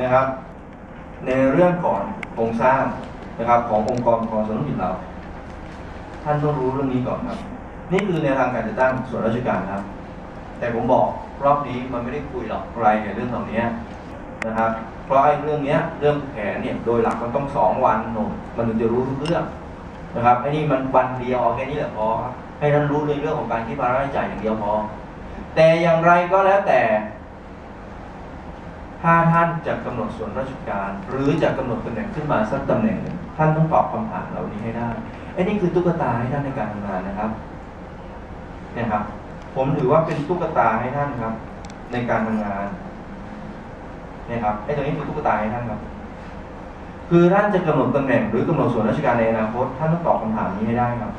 นะครับ ในเรื่องของโครงสร้างนะครับ ขององค์กรของส่วนธุรกิจเรา ท่านต้องรู้เรื่องนี้ก่อนครับ นี่คือแนวทางการจัดตั้งส่วนราชการครับ แต่ผมบอกรอบนี้มันไม่ได้คุยหรอกรายในเรื่องเหล่านี้นะครับ เพราะไอ้เรื่องเนี้ยเรื่องแผนเนี่ยโดยหลักมันต้องสองวันหนุ่มมันถึงจะรู้ทุกเรื่องนะครับไอ้นี่มันวันเดียวเอาแค่นี้แหละพอครับให้ท่านรู้ในเรื่องของการคิดภาระรายจ่ายอย่างเดียวพอแต่อย่างไรก็แล้วแต่ ถ้าท่านจะกำหนดส่วนราชการ หรือจะกำหนดตำแหน่งขึ้นมาสักตำแหน่งหนึ่งท่านต้องตอบคำถามเหล่านี้ให้ได้ไอ้นี่คือตุ๊กตาให้ท่านในการทำงานนะครับเนี่ยครับ ผมถือว่าเป็นตุ๊กตาให้ท่านครับ ในการทำงานเนี่ยครับไอ้ตัวนี้คือตุ๊กตาให้ท่านครับ คือท่านจะกำหนดตำแหน่ง หรือกำหนดส่วนราชการในอนาคตท่านต้องตอบคำถามนี้ให้ได้ครับ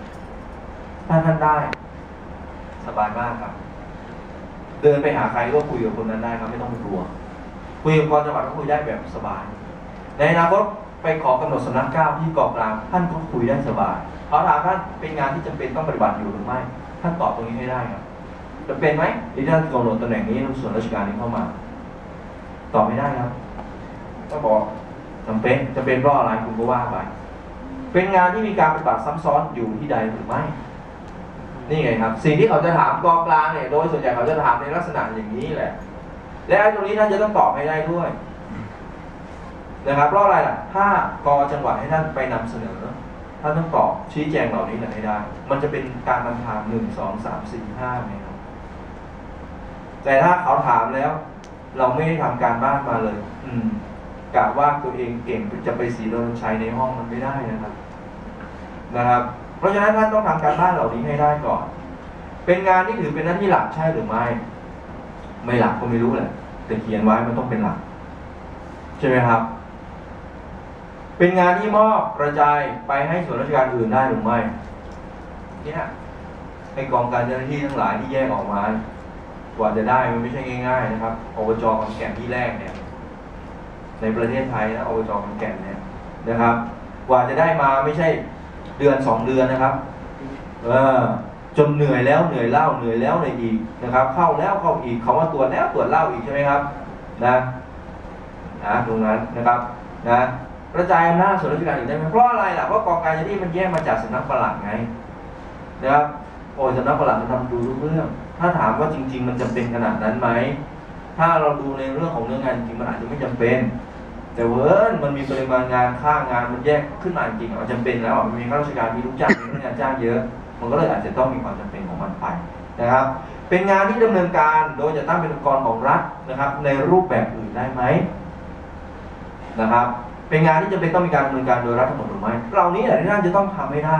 ถ้าท่านได้ สบายมากครับ เดินไปหาใครก็คุยกับคนนั้นได้ครับ ไม่ต้องกลัว คุยกับกรจังหวัดก็คุยได้แบบสบาย ในอนาคตไปขอกำหนดสำนักเก้าที่เกาะกลางท่านก็คุยได้สบายเขาถามท่านเป็นงานที่จำเป็นต้องปฏิบัติอยู่หรือไม่ท่านตอบตรงนี้ให้ได้ครับจำเป็นไหมที่ท่านกำหนดตำแหน่งนี้ส่วนราชการนี้เข้ามา ตอบไม่ได้ครับก็บอกจำเป็นจำเป็นเพราะอะไรคุณก็ว่าไปเป็นงานที่มีการปฏิบัติซ้ำซ้อนอยู่ที่ใดหรือไม่ นี่ไงครับ สิ่งที่เขาจะถามกองกลางเนี่ย โดยส่วนใหญ่เขาจะถามในลักษณะอย่างนี้แหละ และไอ้ตรงนี้ท่านจะต้องตอบให้ได้ด้วยนะครับเพราะอะไรล่ะ ถ้ากอจังหวัดให้ท่านไปนำเสนอท่านต้องตอบชี้แจงเหล่านี้ให้ได้ มันจะเป็นการนำทางหนึ่งสองสามสี่ห้าไหมครับแต่ถ้าเขาถามแล้ว เราไม่ได้ทำการบ้านมาเลย อืมกะว่าตัวเองเก่งจะไปสีโดนชัยในห้องมันไม่ได้นะครับ นะครับ เพราะฉะนั้นท่านต้องทำการบ้านเหล่านี้ให้ได้ก่อน เป็นงานที่ถือเป็นหน้าที่หลักใช่หรือไม่ ไม่หลักก็ไม่รู้แหละแต่เขียนไว้มันต้องเป็นหลัก ใช่ไหมครับ เป็นงานที่มอบกระจายไปให้ส่วนราชการอื่นได้หรือไม่เนี่ยให้กองการเจ้าหน้าที่ทั้งหลายที่แยกออกมากว่าจะได้มันไม่ใช่ง่าย ๆ นะครับอบจขอนแก่นที่แรกเนี่ย ในประเทศไทยนะอบจขอนแก่นเนี่ยนะครับ กว่าจะได้มาไม่ใช่เดือนสองเดือนนะครับ เออ จนเหนื่อยแล้วเหนื่อยเล่าเหนื่อยแล้วเหนื่อยอีกนะครับ เข้าแล้วเข้าอีกเขาว่าตรวจแล้วตรวจเล่าอีกใช่ไหมครับนะนะตรงนั้นนะครับนะกระจายอำนาจส่วนราชการอื่นได้ไหมเพราะอะไรล่ะเพราะกองการที่มันแยกมาจากสำนักปลัดไงนะครับโอ้ยสำนักปลัดมันทำดูทุกเรื่อง ถ้าถามว่าจริง ๆ มันจำเป็นขนาดนั้นไหมถ้าเราดูในเรื่องของเนื้องานจริงมันอาจจะไม่จำเป็น แต่เวิร์นมันมีปริมาณงานค่างานมันแยกขึ้นมาจริงมันจำเป็นแล้วมันมีข้าราชการมีลูกจ้างมีพนักงานจ้างเยอะ มันก็เลยอาจจะต้องมีความจำเป็นของมันไปนะครับ เป็นงานที่ดำเนินการโดยจะตั้งเป็นองค์กรของรัฐนะครับ ในรูปแบบอื่นได้ไหมนะครับ เป็นงานที่จะเป็นต้องมีการดำเนินการโดยรัฐหมดหรือไม่เหล่านี้แหละที่ท่านจะต้องทำให้ได้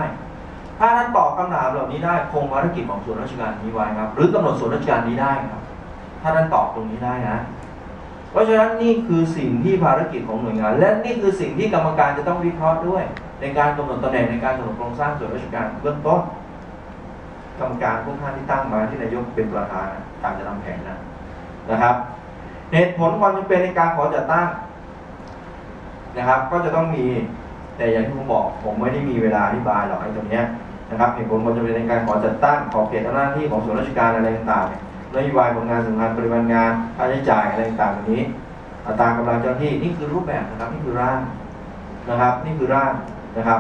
ถ้าท่านตอบคำถามเหล่านี้ได้คงภารกิจของส่วนราชการนี้ไว้ครับ หรือกำหนดส่วนราชการนี้ได้ครับ ถ้าท่านตอบตรงนี้ได้นะเพราะฉะนั้นนี่คือสิ่งที่ภารกิจของหน่วยงาน และนี่คือสิ่งที่กรรมการจะต้องวิเคราะห์ด้วย ในการกำหนดตำแหน่งในการกำหนดโครงสร้างส่วนราชการเบื้องต้น กรรมการพวกท่านที่ตั้งมาที่นายกเป็นประธานการจะทำแผนนะนะครับเหตุผลความจำเป็นในการขอจัดตั้งนะครับ ก็จะต้องมีแต่อย่างที่ผมบอก ผมไม่ได้มีเวลาอธิบายหรอกไอ้ตรงเนี้ยนะครับเหตุผลความจำเป็นในการขอจัดตั้ง ขอเขตหน้าที่ของส่วนราชการอะไรต่างๆนโยบายผลงานสำคัญปริมาณงานค่าใช้จ่ายอะไรต่างๆแบบนี้อัตรากำลังเจ้าหน้าที่นี่คือรูปแบบนะครับนี่คือร่างนะครับ นี่คือร่างนะครับ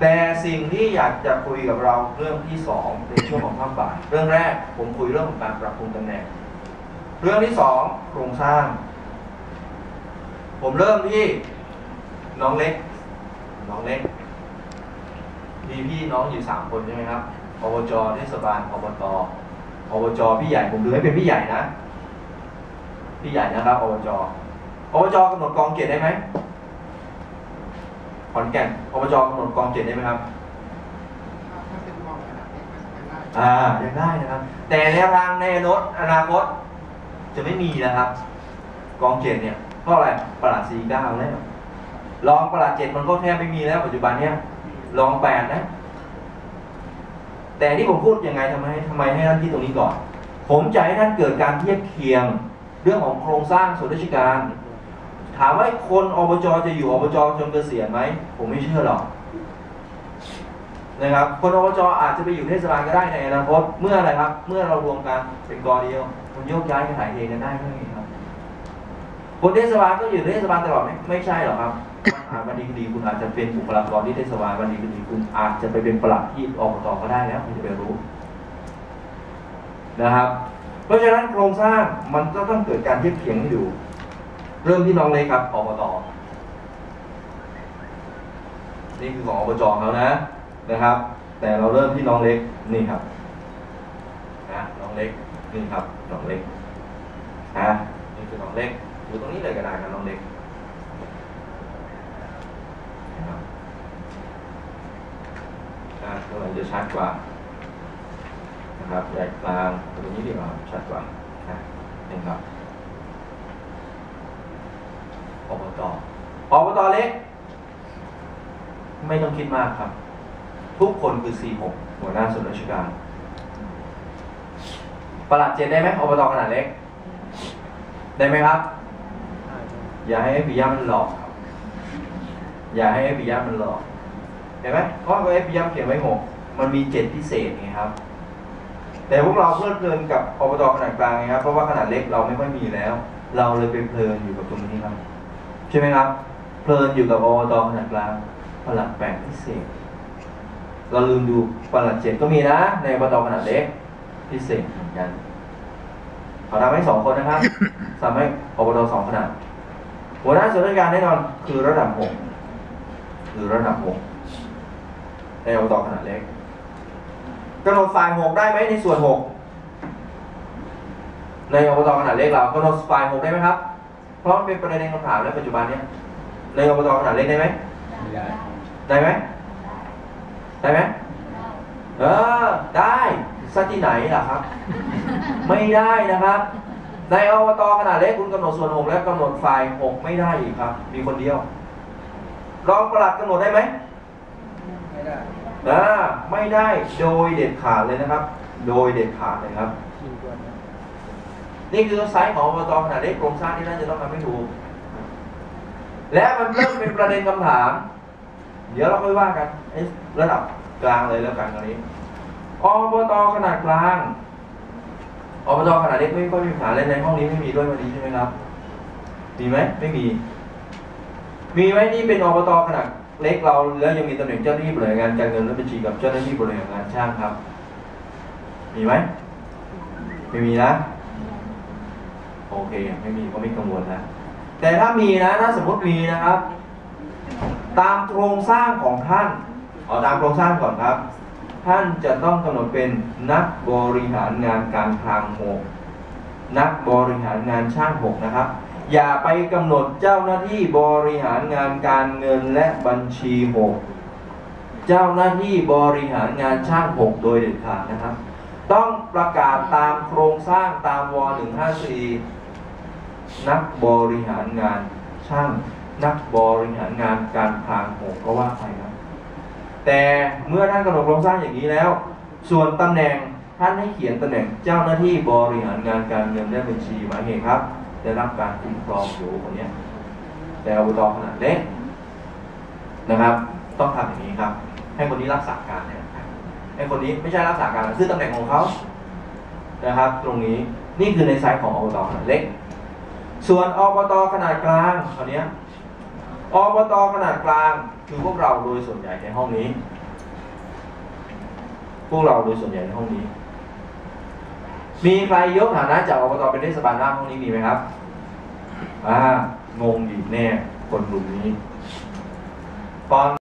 แต่สิ่งที่อยากจะคุยกับเราเรื่องที่สองในช่วงของภาคบ่ายเรื่องแรกผมคุยเรื่องของการปรับปรุงตำแหน่ง เรื่องที่สองโครงสร้าง ผมเริ่มที่น้องเล็ก น้องเล็ก มีพี่น้องอยู่สามคนใช่ไหมครับอบจเทศบาลอบตอบจพี่ใหญ่ผมดูให้เป็นพี่ใหญ่นะ พี่ใหญ่นะครับอบจอบจกำหนดกองเกียรติได้ไหม ขอนแก่นอบจกำหนดกองเกียรติได้ไหมครับถ้าเป็นมองขนาดนี้ไม่ได้อ่ายังได้นะครับ แต่แนวทางในอนาคตอนาคต จะไม่มีนะครับ กองเจ็ดเนี่ยเพราะอะไรประหลาดสี่เก้าแล้วรองประหลาดเจ็ดมันก็แทบไม่มีแล้วปัจจุบันเนี่ยรองแปดนะ แต่ที่ผมพูดยังไงทำไมทำไมให้ท่านที่ตรงนี้ก่อน ผมจะให้ท่านเกิดการเทียบเคียง เรื่องของโครงสร้างส่วนราชการ ถามว่าคนอบจจะอยู่อบจจนเกษียณไหมผมไม่เชื่อหรอกนะครับ คนอบจอาจจะไปอยู่เทศบาลก็ได้ในอนาคตเมื่ออะไรครับ เมื่อเรารวมกันเป็นกอเดียวมันโยกย้ายกันถ่ายเทกันได้เท่านี้ครับ คนเทศบาลก็อยู่เทศบาลตลอดไหมไม่ใช่หรอกครับวันดีคดีคุณอาจจะเป็นบุคลากรที่เทศบาลวันดีคดีคุณอาจจะไปเป็นปลัดที่อบตก็ได้แล้วคุณจะไปรู้นะครับ เพราะฉะนั้นโครงสร้างมันก็ต้องเกิดการเทียบเคียงให้ดู เริ่มที่น้องเล็กครับอบตนี่คือของอบจเขานะนะครับ แต่เราเริ่มที่น้องเล็กนี่ครับนะน้องเล็กนี่ครับน้องเล็กนะนี่คือน้องเล็กอยู่ตรงนี้เลยก็ได้ครับน้องเล็กนะครับนะตัวไหนจะชัดกว่านะครับใหญ่กลางตรงนี้ดีกว่าชัดกว่านะนี่ครับ อบตอบตเล็ก ไม่ต้องคิดมากครับ ทุกคนคือ46หัวหน้าส่วนราชการประหลัดเจนได้ไหมอบตขนาดเล็ก ได้ไหมครับ อย่าให้ปิยะมันหลอกครับ อย่าให้ปิยะมันหลอกเห็นไหมเพราะว่าไอ้ปิยะเขียนไว้หกมันมีเจ็ดพิเศษไงครับ แต่พวกเราเพลิดเพลินกับอบตขนาดกลางไงครับเพราะว่าขนาดเล็กเราไม่ค่อยมีแล้ว เราเลยไปเพลินอยู่กับตรงนี้ครับใช่ไหมครับ เพลินอยู่กับอบตขนาดกลางประหลัดแปดพิเศษ เราลืมดูประหลัดเจ็ดก็มีนะ ในอบตขนาดเล็ก พิเศษเหมือนกันเขาทำให้สองคนนะครับทำให้อบตสองขนาด หัวหน้าส่วนราชการแน่นอนคือระดับหกคือระดับหกในอบตขนาดเล็กกำหนดฝ่ายหกได้ไหมในส่วนหกในอบตขนาดเล็กเรากำหนดฝ่ายหกได้ไหมครับ เพราะมันเป็นประเด็นคำถามในปัจจุบันเนี้ยในอบตขนาดเล็กได้ไหมไม่ได้ได้ไหมได้ไหมเออได้ซะที่ไหนล่ะครับ ไม่ได้นะครับ ในอบตขนาดเล็กคุณกำหนดส่วนหกและกำหนดฝ่ายหกไม่ได้อีกครับ มีคนเดียวรองปลัดกำหนดได้ไหมไม่ได้อ่าไม่ได้โดยเด็ดขาดเลยนะครับ โดยเด็ดขาดเลยครับชิงตัว นี่คือไซส์ของอบตขนาดเล็กโครงสร้างที่น่าจะต้องทำให้ถูกและมันเริ่มเป็นประเด็นคำถาม เดี๋ยวเราค่อยว่ากันไอ้ระดับกลางเลยแล้วกันตอนนี้อบตขนาดกลางอบตขนาดเล็กไม่ค่อยมีปัญหาเลยในห้องนี้ไม่มีด้วยวันนี้ใช่ไหมครับ มีไหมไม่มี มีไหมนี่เป็นอบตขนาดเล็กเราแล้วยังมีตำแหน่งเจ้าหน้าที่บริหารงานการเงินและบัญชีกับเจ้าหน้าที่บริหารงานช่างครับ มีไหมไม่มีนะ โอเค ไม่มีก็ไม่กังวลนะ แต่ถ้ามีนะ ถ้าสมมติมีนะครับ ตามโครงสร้างของท่านเอาตามโครงสร้างก่อนครับ ท่านจะต้องกำหนดเป็นนักบริหารงานการคลังหกนักบริหารงานช่างหกนะครับ อย่าไปกำหนดเจ้าหน้าที่บริหารงานการเงินและบัญชีหกเจ้าหน้าที่บริหารงานช่างหกโดยเด็ดขาดนะครับ ต้องประกาศตามโครงสร้างตามว 154 นักบริหารงานช่างนักบริหารงานการคลังหกก็ว่าไปครับแต่เมื่อท่านกำหนดโครงสร้างอย่างนี้แล้ว ส่วนตำแหน่งท่านให้เขียนตำแหน่งเจ้าหน้าที่บริหารงานการเงินและบัญชีหมายเหตุครับได้รับการคุ้มครองอยู่คนนี้แต่อบตขนาดเล็กนะครับ ต้องทำอย่างนี้ครับ ให้คนนี้รักษาการเนี่ยให้คนนี้ไม่ใช่รักษาการคือตำแหน่งของเขานะครับ ตรงนี้นี่คือในไซส์ของอบตขนาดเล็ก ส่วนอบตขนาดกลางคราวนี้อบตขนาดกลางคือพวกเราโดยส่วนใหญ่ในห้องนี้ พวกเราโดยส่วนใหญ่ในห้องนี้ มีใครยกฐานะจากอบตเป็นเทศบาลหน้าห้องนี้มีไหมครับอ่างงอีแน่คนกลุ่มนี้ตอน